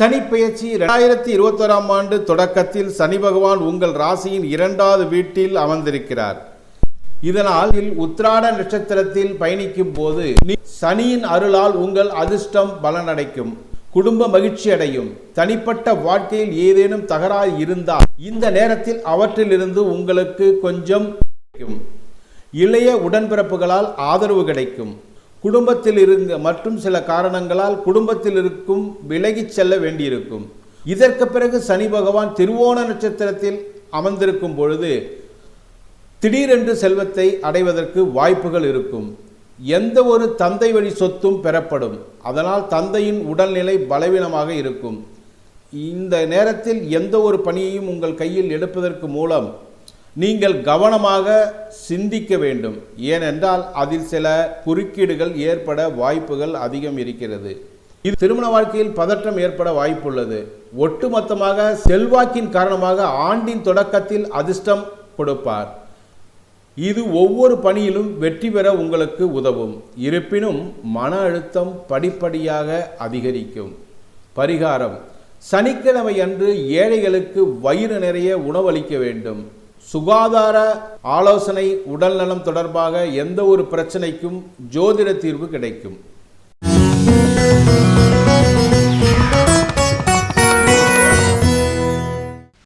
சனி பெயர்ச்சி இரண்டாயிரத்தி இருபத்தோராம் ஆண்டு தொடக்கத்தில் சனி பகவான் உங்கள் ராசியின் இரண்டாவது வீட்டில் அமர்ந்திருக்கிறார். இதனால் உத்ராட நட்சத்திரத்தில் பயணிக்கும் போது சனியின் அருளால் உங்கள் அதிர்ஷ்டம் பலனடைக்கும் குடும்ப மகிழ்ச்சி அடையும். தனிப்பட்ட வாழ்க்கையில் ஏதேனும் தகராறு இருந்தால் இந்த நேரத்தில் அவற்றிலிருந்து உங்களுக்கு கொஞ்சம் கிடைக்கும். இளைய உடன்பிறப்புகளால் ஆதரவு கிடைக்கும். குடும்பத்தில் இருந்த மற்றும் சில காரணங்களால் குடும்பத்தில் இருக்கும் விலகிச் செல்ல வேண்டியிருக்கும். இதற்கு பிறகு சனி பகவான் திருவோண நட்சத்திரத்தில் அமர்ந்திருக்கும் பொழுது திடீரென்று செல்வத்தை அடைவதற்கு வாய்ப்புகள் இருக்கும். எந்த ஒரு தந்தை வழி சொத்தும் பெறப்படும். அதனால் தந்தையின் உடல்நிலை பலவீனமாக இருக்கும். இந்த நேரத்தில் எந்த ஒரு பணியையும் உங்கள் கையில் எடுப்பதற்கு மூலம் நீங்கள் கவனமாக சிந்திக்க வேண்டும். ஏனென்றால் அதில் சில குறுக்கீடுகள் ஏற்பட வாய்ப்புகள் அதிகம் இருக்கிறது. இது திருமண வாழ்க்கையில் பதற்றம் ஏற்பட வாய்ப்புள்ளது. ஒட்டுமொத்தமாக செல்வாக்கின் காரணமாக ஆண்டின் தொடக்கத்தில் அதிர்ஷ்டம் கொடுப்பார். இது ஒவ்வொரு பணியிலும் வெற்றி பெற உங்களுக்கு உதவும். இருப்பினும் மன அழுத்தம் படிப்படியாக அதிகரிக்கும். பரிகாரம். சனிக்கிழமை அன்று ஏழைகளுக்கு வயிறு நிறைய உணவளிக்க வேண்டும். சுகாதார ஆலோசனை உடல்நலம் தொடர்பாக எந்த ஒரு பிரச்சனைக்கும் ஜோதிட தீர்வு கிடைக்கும்.